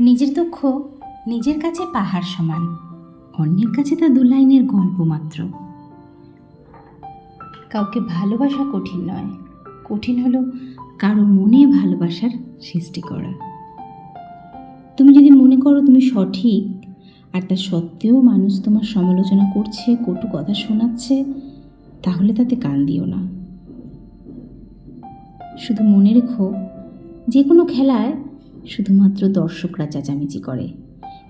নিজের দুঃখ নিজের কাছে পাহাড় সমান, অন্যের কাছে তা দু লাইনের গল্প মাত্র। কাউকে ভালোবাসা কঠিন নয়, কঠিন হলো কারও মনে ভালোবাসার সৃষ্টি করা। তুমি যদি মনে করো তুমি সঠিক, আর তা সত্ত্বেও মানুষ তোমার সমালোচনা করছে, কটু কথা শোনাচ্ছে, তাহলে তাতে কান দিও না। শুধু মনে রেখো, যে কোনো খেলায় শুধুমাত্র দর্শকরা চেঁচামেচি করে,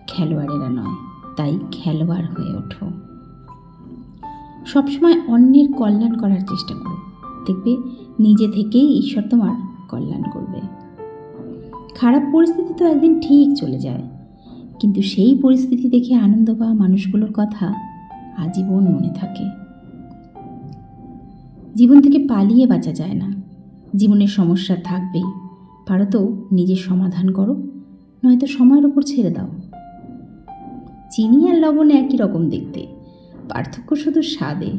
খেলোয়াড়েরা নয়, তাই খেলোয়াড় হয়ে ওঠো। সবসময় অন্যের কল্যাণ করার চেষ্টা করো। দেখবে নিজে থেকেই ঈশ্বর তোমার কল্যাণ করবে। খারাপ পরিস্থিতি তো একদিন ঠিক চলে যায়, কিন্তু সেই পরিস্থিতি দেখে আনন্দ পাওয়া মানুষগুলোর কথা আজীবন মনে থাকে। জীবন থেকে পালিয়ে বাঁচা যায় না। জীবনের সমস্যা থাকবেই। পারো তো নিজের সমাধান করো, নয়তো সময়ের ওপর ছেড়ে দাও। চিনি আর লবণ একই রকম দেখতে, পার্থক্য শুধু স্বাদে।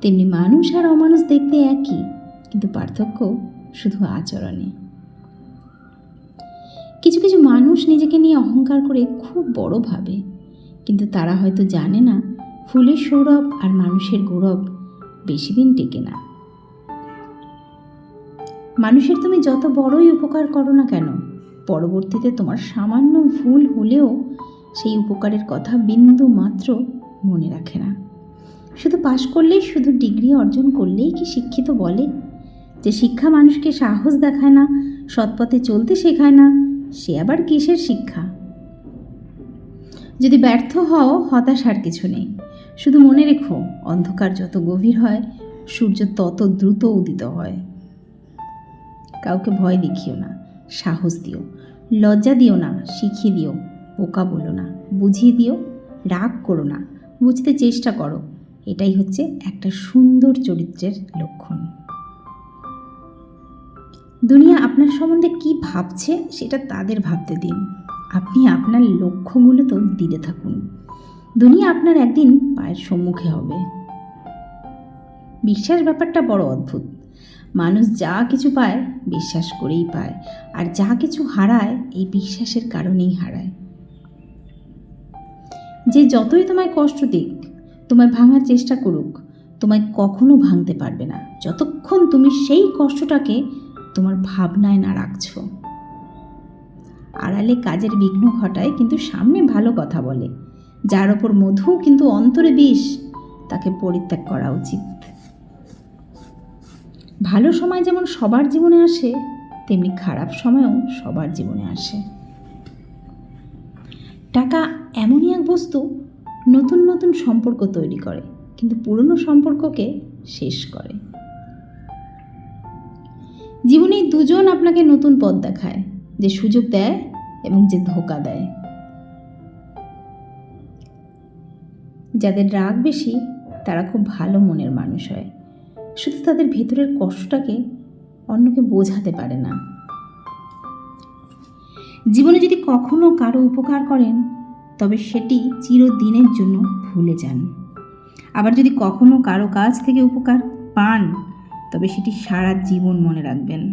তেমনি মানুষ আর অমানুষ দেখতে একই, কিন্তু পার্থক্য শুধু আচরণে। কিছু কিছু মানুষ নিজেকে নিয়ে অহংকার করে খুব বড় ভাবে, কিন্তু তারা হয়তো জানে না, ফুলের সৌরভ আর মানুষের গৌরব বেশি দিন টেকে না। মানুষের তুমি যত বড়ই উপকার করো না কেন, পরবর্তীতে তোমার সামান্য ভুল হলেও সেই উপকারের কথা বিন্দু মাত্র মনে রাখে না। শুধু পাশ করলেই, শুধু ডিগ্রি অর্জন করলেই কি শিক্ষিত বলে? যে শিক্ষা মানুষকে সাহস দেখায় না, সৎপথে চলতে শেখায় না, সে আবার কিসের শিক্ষা? যদি ব্যর্থ হও হতাশার কিছু নেই। শুধু মনে রেখো, অন্ধকার যত গভীর হয়, সূর্য তত দ্রুত উদিত হয়। কাউকে ভয় দেখিও না, সাহস দিও। লজ্জা দিও না শিখিয়ে দিও, বোকা বলো না। বুঝিয়ে দিও, রাগ করো না। বুঝতে চেষ্টা করো। এটাই হচ্ছে একটা সুন্দর চরিত্রের লক্ষণ। দুনিয়া আপনার সম্বন্ধে কি ভাবছে, সেটা তাদের ভাবতে দিন। আপনি আপনার লক্ষ্যগুলো তো দিতে থাকুন। দুনিয়া আপনার একদিন পায়ের সম্মুখে হবে। বিশ্বাস ব্যাপারটা বড় অদ্ভুত। মানুষ যা কিছু পায় বিশ্বাস করেই পায়, আর যা কিছু হারায় এই বিশ্বাসের কারণেই হারায়। যে যতই তোমায় কষ্ট দিক, তোমায় ভাঙার চেষ্টা করুক, তোমায় কখনো ভাঙতে পারবে না। যতক্ষণ তুমি সেই কষ্টটাকে তোমার ভাবনায় না রাখছো। আড়ালে কাজের বিঘ্ন ঘটায় কিন্তু সামনে ভালো কথা বলে। যার ওপর মধু কিন্তু অন্তরে বিষ, তাকে পরিত্যাগ করা উচিত। ভালো সময় যেমন সবার জীবনে আসে, তেমনি খারাপ সময়ও সবার জীবনে আসে। টাকা এমনই এক বস্তু, নতুন নতুন সম্পর্ক তৈরি করে, কিন্তু পুরনো সম্পর্ককে শেষ করে। জীবনে দুজন আপনাকে নতুন পথ দেখায়, যে সুযোগ দেয় এবং যে ধোকা দেয়। যাদের রাগ বেশি, তারা খুব ভালো মনের মানুষ হয়। শুধু তাদের ভেতরের কষ্টটাকে অন্যকে বোঝাতে পারে না। জীবনে যদি কখনো কারও উপকার করেন, তবে সেটি চিরদিনের জন্য ভুলে যান। আবার যদি কখনো কারও কাছ থেকে উপকার পান, তবে সেটি সারা জীবন মনে রাখবেন।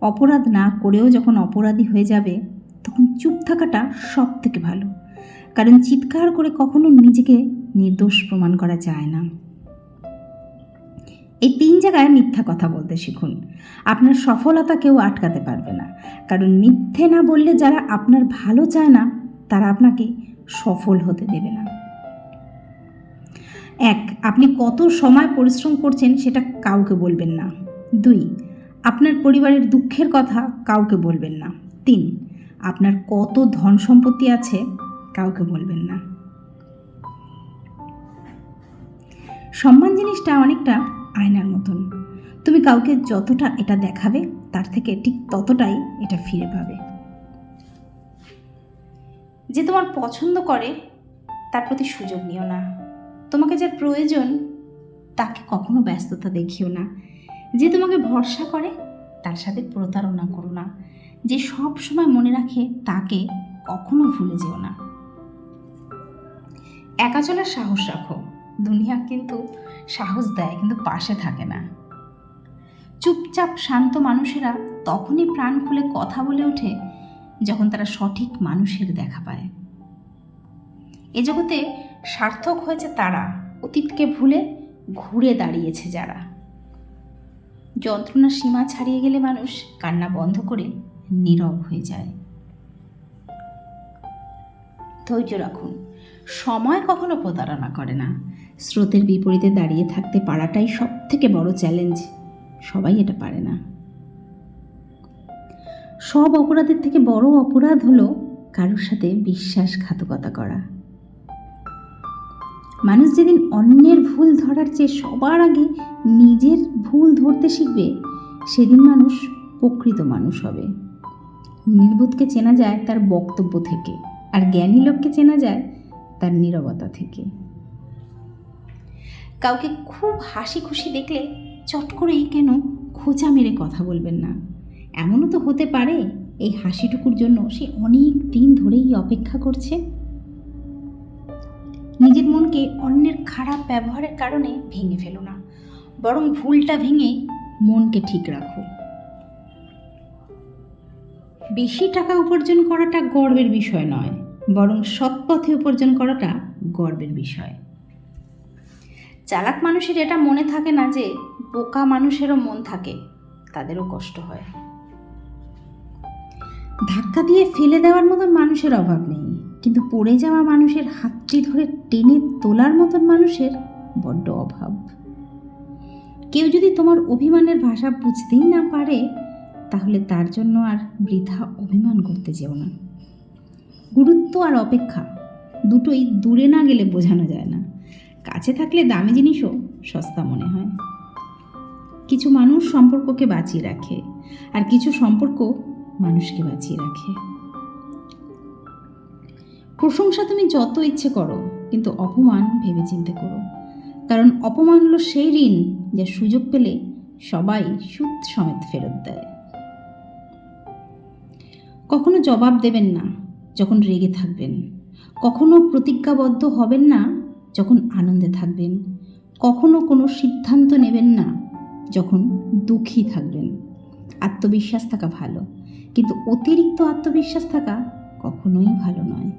অপরাধ না করেও যখন অপরাধী হয়ে যাবে, তখন চুপ থাকাটা সব থেকে ভালো। কারণ চিৎকার করে কখনো নিজেকে নির্দোষ প্রমাণ করা যায় না। এই তিন জায়গায় মিথ্যা কথা বলতে শিখুন। আপনার সফলতা কেউ আটকাতে পারবে না। কারণ মিথ্যে না বললে যারা আপনার ভালো চায় না, তারা আপনাকে সফল হতে দেবে না। এক, আপনি কত সময় পরিশ্রম করছেন সেটা কাউকে বলবেন না। দুই, আপনার পরিবারের দুঃখের কথা কাউকে বলবেন না। তিন, আপনার কত ধন সম্পত্তি আছে কাউকে বলবেন না। সম্মান জিনিসটা অনেকটা আয়নার মতন। তুমি কাউকে যতটা এটা দেখাবে, তার থেকে ঠিক ততটাই এটা ফিরে পাবে। যে তোমার পছন্দ করে, তার প্রতি সুযোগ নিও না। তোমাকে যার প্রয়োজন, তাকে কখনো ব্যস্ততা দেখিও না। যে তোমাকে ভরসা করে, তার সাথে প্রতারণা করো না। যে সব সময় মনে রাখে, তাকে কখনো ভুলে যেও না। একা চলার সাহস রাখো। দুনিয়া কিন্তু সাহস দেয়, কিন্তু পাশে থাকে না। চুপচাপ শান্ত মানুষেরা তখনই প্রাণ খুলে কথা বলে ওঠে, যখন তারা সঠিক মানুষের দেখা পায়। এ জগতে সার্থক হয়েছে তারা, অতীতকে ভুলে ঘুরে দাঁড়িয়েছে যারা। যন্ত্রণার সীমা ছাড়িয়ে গেলে মানুষ কান্না বন্ধ করে নীরব হয়ে যায়। ধৈর্য রাখুন, সময় কখনো প্রতারণা করে না। স্রোতের বিপরীতে দাঁড়িয়ে থাকতে পারাটাই সব থেকে বড় চ্যালেঞ্জ। সবাই এটা পারে না। সব অপরাধের থেকে বড় অপরাধ হলো কারোর সাথে বিশ্বাসঘাতকতা করা। মানুষ যেদিন অন্যের ভুল ধরার চেয়ে সবার আগে নিজের ভুল ধরতে শিখবে, সেদিন মানুষ প্রকৃত মানুষ হবে। নির্বোধকে চেনা যায় তার বক্তব্য থেকে, আর জ্ঞানী লোককে চেনা যায় তার নীরবতা থেকে। কাউকে খুব হাসি খুশি দেখলে চট করেই কেন খোঁচা মেরে কথা বলবেন না। এমনও তো হতে পারে এই হাসিটুকুর জন্য সে অনেক দিন ধরেই অপেক্ষা করছে। নিজের মনকে অন্যের খারাপ ব্যবহারের কারণে ভেঙে ফেলো না, বরং ভুলটা ভেঙে মনকে ঠিক রাখো। বেশি টাকা উপার্জন করাটা গর্বের বিষয় নয়, বরং সৎ পথে উপার্জন করাটা গর্বের বিষয়। চালাক মানুষের এটা মনে থাকে না যে বোকা মানুষেরও মন থাকে, তাদেরও কষ্ট হয়। ধাক্কা দিয়ে ফেলে দেওয়ার মতন মানুষের অভাব নেই, কিন্তু পড়ে যাওয়া মানুষের হাতটি ধরে টেনে তোলার মতন মানুষের বড্ড অভাব। কেউ যদি তোমার অভিমানের ভাষা বুঝতেই না পারে, তাহলে তার জন্য আর বৃথা অভিমান করতে যেও না। গুরুত্ব আর অপেক্ষা দুটোই দূরে না গেলে বোঝানো যায় না। কাছে থাকলে দামি জিনিসও সস্তা মনে হয়। কিছু মানুষ সম্পর্ককে বাঁচিয়ে রাখে আর কিছু সম্পর্ক মানুষকে বাঁচিয়ে রাখে। প্রশংসা তুমি যত ইচ্ছে করো, কিন্তু অপমান ভেবে চিন্তে করো। কারণ অপমান হলো সেই ঋণ যা সুযোগ পেলে সবাই সুদ সমেত ফেরত দেয়। কখনো জবাব দেবেন না যখন রেগে থাকবেন। কখনো প্রতিজ্ঞাবদ্ধ হবেন না যখন আনন্দে থাকবেন, কখনো কোনো সিদ্ধান্ত নেবেন না যখন দুঃখী থাকবেন। আত্মবিশ্বাস থাকা ভালো, কিন্তু অতিরিক্ত আত্মবিশ্বাস থাকা কখনোই ভালো নয়।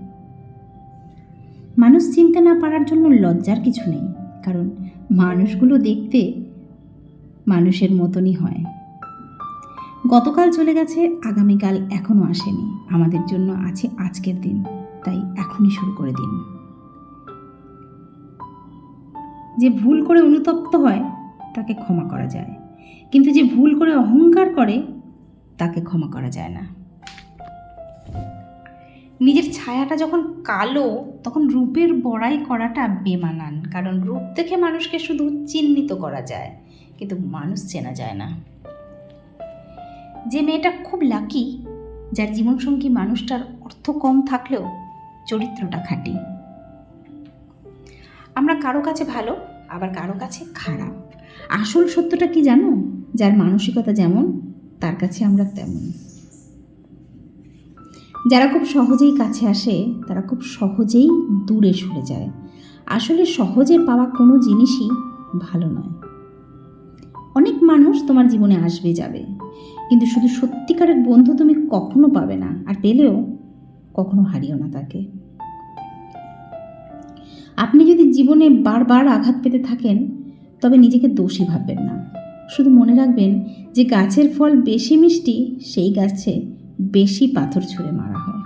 মানুষ চিনতে না পারার জন্য লজ্জার কিছু নেই, কারণ মানুষগুলো দেখতে মানুষের মতনই হয়। গতকাল চলে গেছে, আগামীকাল এখনও আসেনি। আমাদের জন্য আছে আজকের দিন, তাই এখনই শুরু করে দিন। যে ভুল করে অনুতপ্ত হয়, তাকে ক্ষমা করা যায়। কিন্তু যে ভুল করে অহংকার করে, তাকে ক্ষমা করা যায় না। নিজের ছায়াটা যখন কালো, তখন রূপের বড়াই করাটা বেমানান, কারণ রূপ দেখে মানুষকে শুধু চিহ্নিত করা যায়, কিন্তু মানুষ চেনা যায় না। যে মেয়েটা খুব লাকি যার জীবনসঙ্গী মানুষটার অর্থ কম থাকলেও চরিত্রটা খাঁটি। আমরা কারও কাছে ভালো, আবার কারও কাছে খারাপ। আসল সত্যটা কি জানো? যার মানসিকতা যেমন, তার কাছে আমরা তেমন। যারা খুব সহজেই কাছে আসে, তারা খুব সহজেই দূরে সরে যায়। আসলে সহজে পাওয়া কোনো জিনিসই ভালো নয়। অনেক মানুষ তোমার জীবনে আসবে, যাবে। কিন্তু শুধু সত্যিকারের বন্ধু তুমি কখনো পাবে না, আর পেলেও কখনো হারিও না তাকে। আপনি যদি জীবনে বারবার আঘাত পেতে থাকেন, তবে নিজেকে দোষী ভাববেন না। শুধু মনে রাখবেন যে গাছের ফল বেশি মিষ্টি, সেই গাছে বেশি পাথর ছুঁড়ে মারা হয়।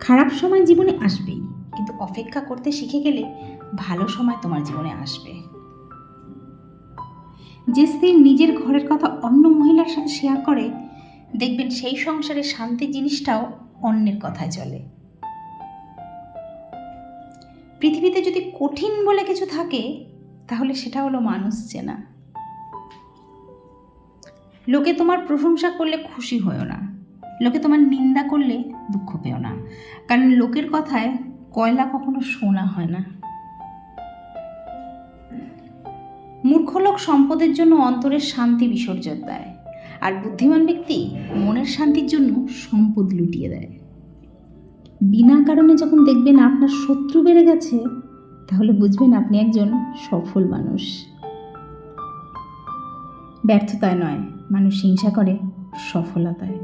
খারাপ সময় জীবনে আসবেই, কিন্তু অপেক্ষা করতে শিখে গেলে ভালো সময় তোমার জীবনে আসবে। যে স্ত্রী নিজের ঘরের কথা অন্য মহিলার সাথে শেয়ার করে, দেখবেন সেই সংসারে শান্তি জিনিসটাও অন্যের কথায় চলে। পৃথিবীতে যদি কঠিন বলে কিছু থাকে, তাহলে সেটা হলো মানুষ চেনা। লোকে তোমার প্রশংসা করলে খুশি হয়েও না। লোকে তোমার নিন্দা করলে দুঃখ পেও না। কারণ লোকের কথায় কয়লা কখনো শোনা হয় না। মূর্খ লোক সম্পদের জন্য অন্তরের শান্তি বিসর্জন দেয়। আর বুদ্ধিমান ব্যক্তি মনের শান্তির জন্য সম্পদ লুটিয়ে দেয়। বিনা কারণে যখন দেখবেন আপনার শত্রু বেড়ে গেছে, তাহলে বুঝবেন আপনি একজন সফল মানুষ। ব্যর্থতায় নয়, মানুষ হিংসা করে, সফলতায়।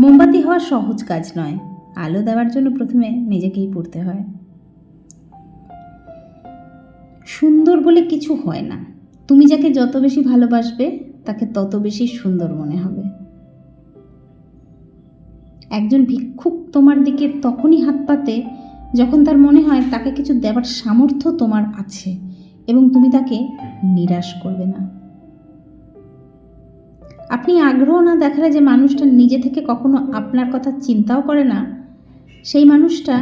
মোমবাতি হওয়া সহজ কাজ নয়, আলো দেওয়ার জন্য প্রথমে নিজেকেই পড়তে হয়। সুন্দর বলে কিছু হয় না। তুমি যাকে যত বেশি ভালোবাসবে, তাকে তত বেশি সুন্দর মনে হবে। একজন ভিক্ষুক তোমার দিকে তখনই হাত পাতে যখন তার মনে হয় তাকে কিছু দেওয়ার সামর্থ্য তোমার আছে এবং তুমি তাকে নিরাশ করবে না। আপনি আগ্রহ না দেখালে যে মানুষটা নিজে থেকে কখনো আপনার কথা চিন্তাও করে না, সেই মানুষটা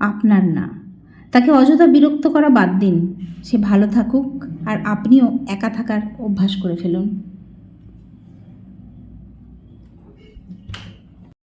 আপনার না। তাকে অযথা বিরক্ত করা বাদ দিন। সে ভালো থাকুক আর আপনিও একা থাকার অভ্যাস করে ফেলুন।